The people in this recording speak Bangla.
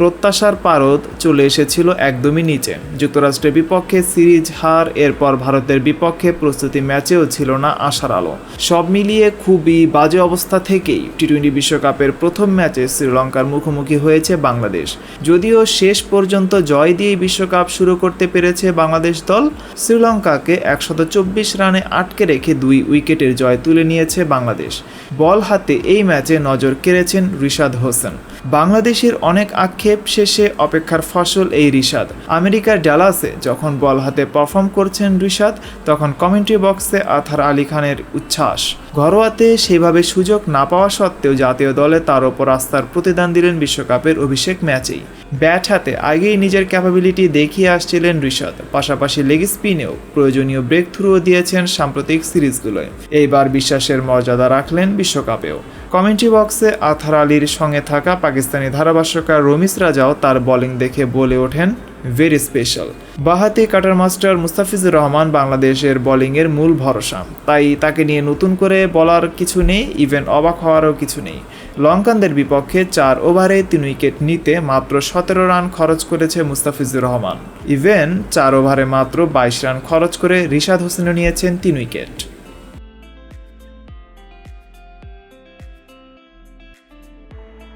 প্রত্যাশার পারদ চলে এসেছিল একদমই নিচে। যুক্তরাষ্ট্রের বিপক্ষে সিরিজ হার, এরপর ভারতের বিপক্ষে প্রস্তুতি ম্যাচেও ছিল না আশার আলো। সব মিলিয়ে খুবই বাজে অবস্থা থেকেই টি টোয়েন্টি বিশ্বকাপের প্রথম ম্যাচে শ্রীলঙ্কার মুখোমুখি হয়েছে বাংলাদেশ। যদিও শেষ পর্যন্ত জয় দিয়ে বিশ্বকাপ শুরু করতে পেরেছে বাংলাদেশ দল, শ্রীলঙ্কাকে একশত চব্বিশ রানে আটকে রেখে দুই উইকেটের জয় তুলে নিয়েছে বাংলাদেশ। বল হাতে এই ম্যাচে নজর কেড়েছেন রিশাদ হোসেন। বাংলাদেশের অনেক আক্ষেপ শেষে অপেক্ষার ফসল এই রিশাদ। আমেরিকার ডালাসে যখন বল হাতে পারফর্ম করছেন রিশাদ, তখন কমেন্ট্রি বক্সে আথার আলী খানের উচ্ছ্বাস। ঘরোয়াতে সেভাবে সুযোগ না পাওয়া সত্ত্বেও জাতীয় দলে তার ওপর আস্থার প্রতিদান দিলেন বিশ্বকাপের অভিষেক ম্যাচেই। ব্যাট হাতে আগেই নিজের ক্যাপাবিলিটি দেখিয়ে আসছিলেন রিশাদ। পাশাপাশি লেগ স্পিনেও প্রয়োজনীয় ব্রেক থ্রুও দিয়েছেন সাম্প্রতিক সিরিজগুলোয়। এইবার বিশ্বাসের মর্যাদা রাখলেন বিশ্বকাপেও। কমেন্ট্রি বক্সে আথার আলীর সঙ্গে থাকা পাকিস্তানি ধারাভাষ্যকার রমিস রাজাও তার বোলিং দেখে বলে ওঠেন ভেরি স্পেশাল বাহাতি কাটার মাস্টার মুস্তাফিজুর রহমান বাংলাদেশের বোলিংয়ের মূল ভরসা। তাই তাকে নিয়ে নতুন করে বলার কিছু নেই ইভেন অবাক হওয়ারও কিছু নেই। লঙ্কানদের বিপক্ষে চার ওভারে তিন উইকেট নিতে মাত্র সতেরো রান খরচ করেছে মুস্তাফিজুর রহমান। ইভেন চার ওভারে মাত্র বাইশ রান খরচ করে রিশাদ হোসেনও নিয়েছেন তিন উইকেট।